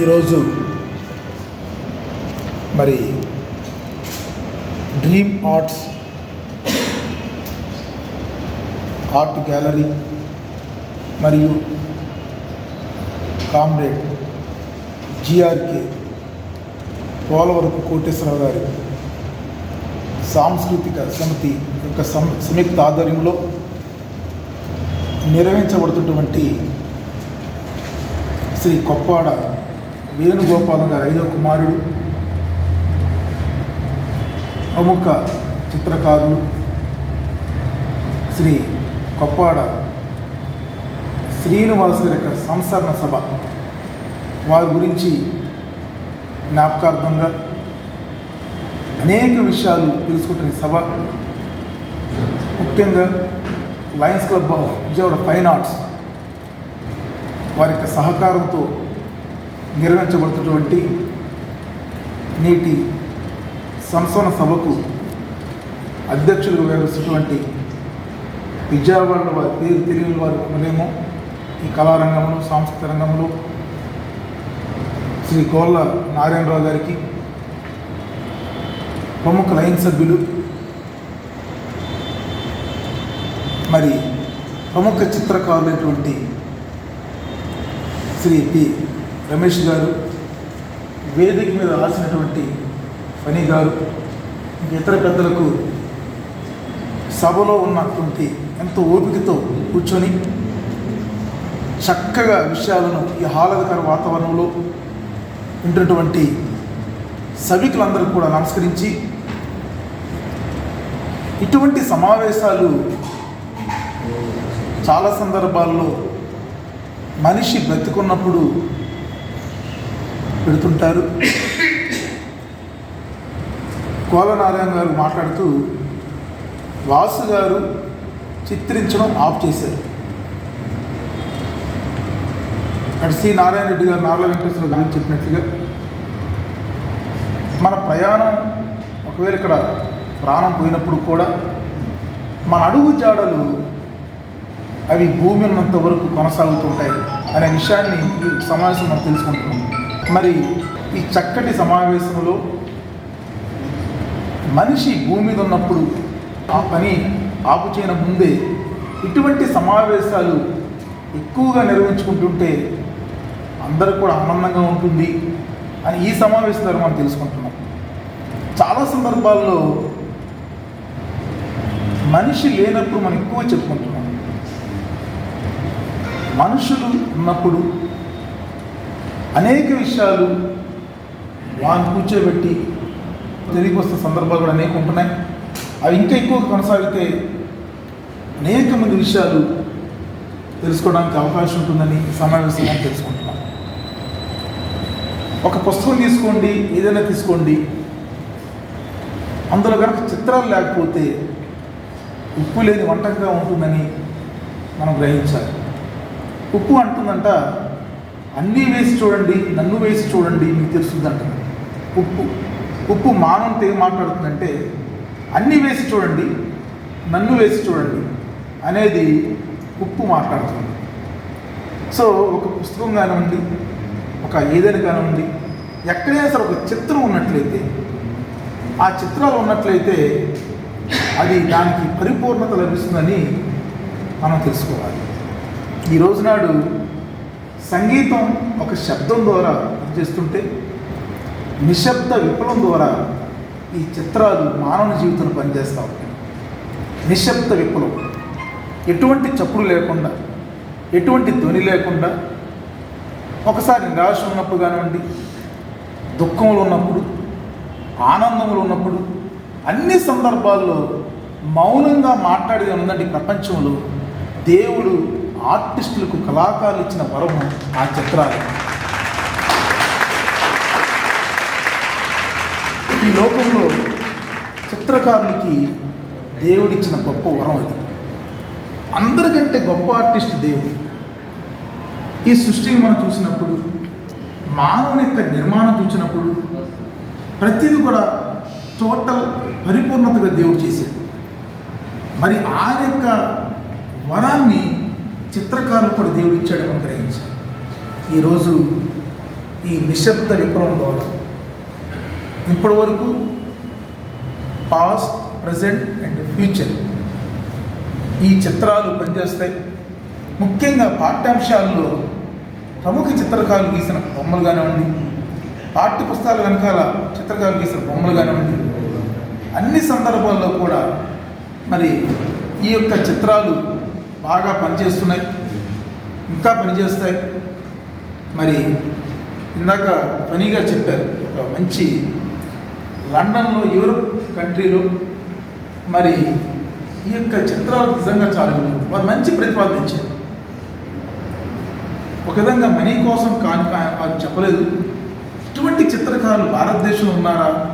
ఈరోజు మరి dream arts art gallery మరియు కామ్రేడ్ జిఆర్కే పోలవరపు కోటేశ్వరరావు గారి సాంస్కృతిక సమితి యొక్క సంయుక్త ఆధ్వర్యంలో నిర్వహించబడుతున్నటువంటి శ్రీ కొప్పాడ వేణుగోపాలం గారు ఐదో కుమారుడు ప్రముఖ చిత్రకారులు శ్రీ కొప్పాడ శ్రీనివాస గారి యొక్క సంసరణ సభ. వారి గురించి జ్ఞాపకార్థంగా అనేక విషయాలు తెలుసుకుంటున్న సభ. ముఖ్యంగా Lions Club of Vijayawada fine arts వారి యొక్క సహకారంతో నిర్వహించబడుతున్నటువంటి నేటి సంస్థాన సభకు అధ్యక్షులు వ్యవహరిస్తున్నటువంటి విజయవాడ వారి పేరు తెలియని వారు ఈ కళారంగంలో సాంస్కృతిక రంగంలో శ్రీ కోళ్ళ నారాయణరావు గారికి ప్రముఖ లైన్ సభ్యులు మరి ప్రముఖ చిత్రకారులైనటువంటి శ్రీ పి. రమేష్ గారు వేదిక మీద రాసినటువంటి ఫణి గారు ఇతర పెద్దలకు సభలో ఉన్నటువంటి ఎంతో ఓపికతో కూర్చొని చక్కగా విషయాలను ఈ ఆహ్లాదకర వాతావరణంలో వింటున్నటువంటి సభికులందరూ కూడా నమస్కరించి ఇటువంటి సమావేశాలు చాలా సందర్భాల్లో మనిషి బ్రతుకున్నప్పుడు పెడుతుంటారు. కోలనారాయణ గారు మాట్లాడుతూ వాసు గారు చిత్రించడం ఆఫ్ చేశారు. అటు సి నారాయణ రెడ్డి గారు నార్ల వెంకటేశ్వర గారు చెప్పినట్లుగా మన ప్రయాణం ఒకవేళ ఇక్కడ ప్రాణం పోయినప్పుడు కూడా మన అడుగు జాడలు అవి భూమి ఉన్నంత వరకు కొనసాగుతుంటాయి అనే విషయాన్ని ఈ సమావేశం మనం తెలుసుకుంటున్నాం. మరి ఈ చక్కటి సమావేశంలో మనిషి భూమి మీద ఉన్నప్పుడు ఆ పని ఆపుచేయన ముందే ఇటువంటి సమావేశాలు ఎక్కువగా నిర్వహించుకుంటుంటే అందరూ కూడా ఆనందంగా ఉంటుంది అని ఈ సమావేశం ద్వారా మనం తెలుసుకుంటున్నాం. చాలా సందర్భాల్లో మనిషి లేనప్పుడు మనం ఎక్కువ చెప్పుకుంటున్నాం. మనుషులు ఉన్నప్పుడు అనేక విషయాలు వాన్ కూర్చోబెట్టి తిరిగి వస్తున్న సందర్భాలు కూడా అనేక ఉంటున్నాయి. అవి ఇంకా ఎక్కువ కొనసాగితే అనేక మంది విషయాలు తెలుసుకోవడానికి అవకాశం ఉంటుందని సమావేశంగా తెలుసుకుంటున్నాం. ఒక పుస్తకం తీసుకోండి ఏదైనా తీసుకోండి. అందులో కనుక చిత్రాలు లేకపోతే ఉప్పు లేని వంటకంగా ఉంటుందని మనం గ్రహించాలి. ఉప్పు అంటుందంట అన్నీ వేసి చూడండి నన్ను వేసి చూడండి మీకు తెలుస్తుందంట ఉప్పు ఉప్పు మానవునితో ఏం మాట్లాడుతుందంటే అన్నీ వేసి చూడండి నన్ను వేసి చూడండి అనేది ఉప్పు మాట్లాడుతుంది. సో ఒక పుస్తకం కానివ్వండి ఒక ఏదైనా కానివ్వండి ఎక్కడైనా సరే ఒక చిత్రం ఉన్నట్లయితే ఆ చిత్రాలు ఉన్నట్లయితే అది దానికి పరిపూర్ణత లభిస్తుందని మనం తెలుసుకోవాలి. ఈ రోజునాడు సంగీతం ఒక శబ్దం ద్వారా చేస్తుంటే నిశ్శబ్ద విప్లవం ద్వారా ఈ చిత్రాలు మానవ జీవితంలో పనిచేస్తూ ఉంటాయి. నిశ్శబ్ద విప్లవం. ఎటువంటి చప్పుడు లేకుండా ఎటువంటి ధ్వని లేకుండా ఒకసారి నిరాశ ఉన్నప్పుడు కానివ్వండి దుఃఖంలో ఉన్నప్పుడు ఆనందంలో ఉన్నప్పుడు అన్ని సందర్భాల్లో మౌనంగా మాట్లాడేది ఉందండి ప్రపంచంలో దేవుడు ఆర్టిస్టులకు కళాకారులు ఇచ్చిన వరం ఆ చిత్రాలు. ఈ లోకంలో చిత్రకారులకి దేవుడిచ్చిన గొప్ప వరం అది. అందరికంటే గొప్ప ఆర్టిస్ట్ దేవుడు. ఈ సృష్టిని మనం చూసినప్పుడు మానవుని యొక్క నిర్మాణం చూసినప్పుడు ప్రతిదీ కూడా టోటల్ పరిపూర్ణతగా దేవుడు చేశాడు. మరి ఆ యొక్క వరాన్ని చిత్రకారులు కూడా దేవుడు ఇచ్చాడు మనం గ్రహించాలి ఈరోజు ఈ నిశ్శబ్ద విప్లవం ద్వారా ఇప్పటి వరకు పాస్ట్ ప్రజెంట్ అండ్ ఫ్యూచర్ ఈ చిత్రాలు పనిచేస్తాయి. ముఖ్యంగా పాఠ్యాంశాల్లో ప్రముఖ చిత్రకారులు గీసిన బొమ్మలు కానివ్వండి పాఠ్య పుస్తకాల వెనకాల చిత్రకారులు గీసిన బొమ్మలు కానివ్వండి అన్ని సందర్భాల్లో కూడా మరి ఈ యొక్క చిత్రాలు బాగా పనిచేస్తున్నాయి. ఇంకా పనిచేస్తాయి. మరి ఇందాక ఫనీగా చెప్పారు ఒక మంచి లండన్లో యూరోప్ కంట్రీలో మరి ఈ యొక్క చిత్రాలు నిజంగా చాలా వారు మంచి ప్రతిపాదన ఇచ్చారు. ఒక విధంగా మనీ కోసం కాని వారు చెప్పలేదు. ఇటువంటి చిత్రకారులు భారతదేశంలో ఉన్నారా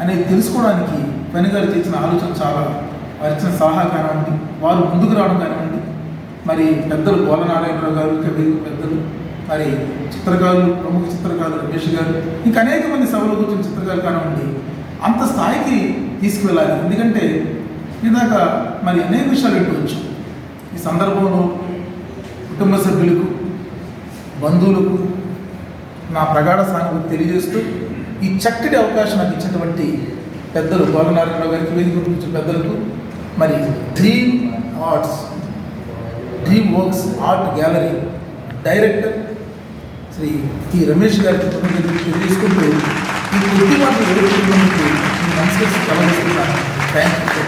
అనేది తెలుసుకోవడానికి పని గారు చేసిన ఆలోచన చాలా వారిచ్చిన సలహా కానివ్వండి వారు ముందుకు రావడం కానివ్వండి. మరి పెద్దలు గోలనారాయణరావు గారు కవి పెద్దలు మరి చిత్రకారులు ప్రముఖ చిత్రకారులు రమేష్ గారు ఇంకా అనేక మంది సభలో కూర్చున్న చిత్రకారులు కానివ్వండి అంత స్థాయికి తీసుకువెళ్ళాలి. ఎందుకంటే ఇందాక మరి అనేక విషయాలు పెట్టవచ్చు ఈ సందర్భంలో కుటుంబ సభ్యులకు బంధువులకు నా ప్రగాఢ సానుభూతి తెలియజేస్తూ ఈ చక్కటి అవకాశం నాకు ఇచ్చినటువంటి పెద్దలు గోలనారాయణరావు గారికి వేదిక గురించి పెద్దలకు మరి dream arts dream works art gallery director Shri T Ramesh గారికి కృతజ్ఞతలు తెలియజేసుకుంటూ ఈ కొద్ది మాటలు వేడుకుంటున్నందుకు మీ మనసుకు సెలవు థ్యాంక్ యూ